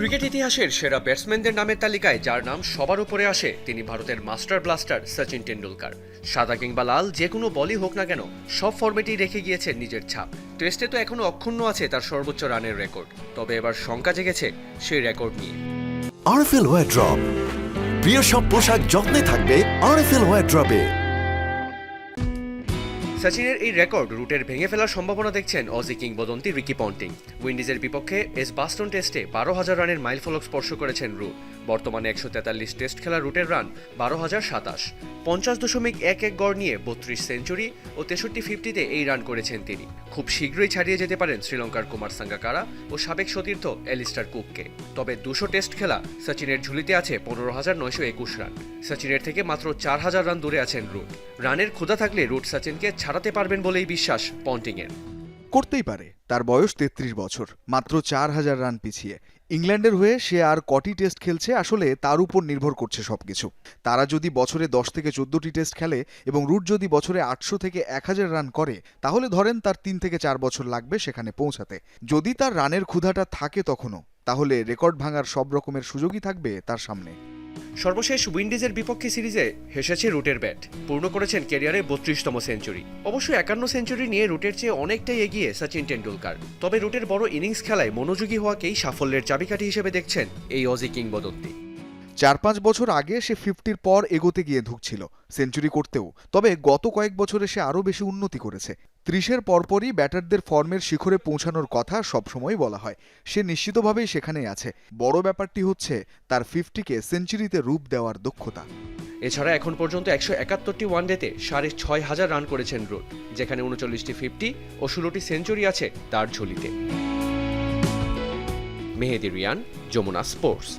Cricket ইতিহাসের সেরা ব্যাটসম্যানদের নামের তালিকায় যার নাম সবার উপরে আসে, তিনি ভারতের মাস্টার ব্লাস্টার সচিন টেন্ডুলকার সাদা কিংবা লাল, যে কোনো বলই হোক না কেন, সব ফর্মেটেই রেখে গিয়েছেন নিজের ছাপ। টেস্টে তো এখনও অক্ষুণ্ণ আছে তার সর্বোচ্চ রানের রেকর্ড। তবে এবার শঙ্কা জেগেছে সেই রেকর্ড নিয়ে। আরএফএল ড্রপ প্রিয় সব পোশাক যত্নে থাকবে আরএফএল ওয়ার ড্রপে সচিনের এই রেকর্ড রুটের ভেঙে ফেলার সম্ভাবনা দেখছেন অজি কিংবদন্তি রিকি পন্টিং। উইন্ডিজের বিপক্ষে এস বাস্টন টেস্টে বারো হাজার রানের মাইলফলক স্পর্শ করেছেন রুট বর্তমানে একশো তেতাল্লিশ টেস্ট খেলা রুটের রান বারো হাজার সাতাশ। পঞ্চাশ দশমিক এক এক গড় নিয়ে বত্রিশ সেঞ্চুরি ও তেষট্টি ফিফটিতে এই রান করেছেন তিনি। খুব শীঘ্রই ছাড়িয়ে যেতে পারেন শ্রীলঙ্কার কুমার সাঙ্গাকারা ও সাবেক সতীর্থ এলিস্টার কুককে। তবে দুশো টেস্ট খেলা সচিনের ঝুলিতে আছে পনেরো হাজার নয়শো একুশ রান। সচিনের থেকে মাত্র চার হাজার রান দূরে আছেন রুট রানের ক্ষুধা থাকলে রুট সচিনকে ছাড়াতে পারবেন বলেই বিশ্বাস পন্টিংয়ের। করতেই পারে, তার বয়স তেত্রিশ বছর, মাত্র চার হাজার রান পিছিয়ে। ইংল্যান্ডের হয়ে সে আর কটি টেস্ট খেলছে, আসলে তার উপর নির্ভর করছে সবকিছু। তারা যদি বছরে দশ থেকে চোদ্দটি টেস্ট খেলে এবং রুট যদি বছরে আটশো থেকে এক হাজার রান করে, তাহলে ধরেন তার তিন থেকে চার বছর লাগবে সেখানে পৌঁছাতে। যদি তার রানের ক্ষুধাটা থাকে তখনও, তাহলে রেকর্ড ভাঙার সব রকমের সুযোগই থাকবে তার সামনে। সর্বশেষ উইন্ডিজের বিপক্ষে সিরিজে হেসেছে রুটের ব্যাট। পূর্ণ করেছেন ক্যারিয়ারে বত্রিশতম সেঞ্চুরি। অবশ্য একান্ন সেঞ্চুরি নিয়ে রুটের চেয়ে অনেকটাই এগিয়ে সচিন টেন্ডুলকার তবে রুটের বড় ইনিংস খেলায় মনোযোগী হওয়াকেই সাফল্যের চাবিকাঠি হিসেবে দেখছেন এই অজি কিংবদন্তি। চার পাঁচ বছর আগে সে ফিফটির পর এগোতে গিয়ে ধুকছিল, সেঞ্চুরি করতেও। তবে গত কয়েক বছরে সে আরও বেশি উন্নতি করেছে। ত্রিশের পরপরই ব্যাটারদের ফর্মের শিখরে পৌঁছানোর কথা সবসময় বলা হয়। সে নিশ্চিতভাবেই সেখানেই আছে। বড় ব্যাপারটি হচ্ছে, তার ফিফটিকে সেঞ্চুরিতে রূপ দেওয়ার দক্ষতা। এছাড়া এখন পর্যন্ত একশো একাত্তরটি ওয়ানডেতে সাড়ে ছয় হাজার রান করেছেন রুট যেখানে উনচল্লিশটি ফিফটি ও ষোলোটি সেঞ্চুরি আছে তার ঝুলিতে। মেহেদি রিয়ান, যমুনা স্পোর্টস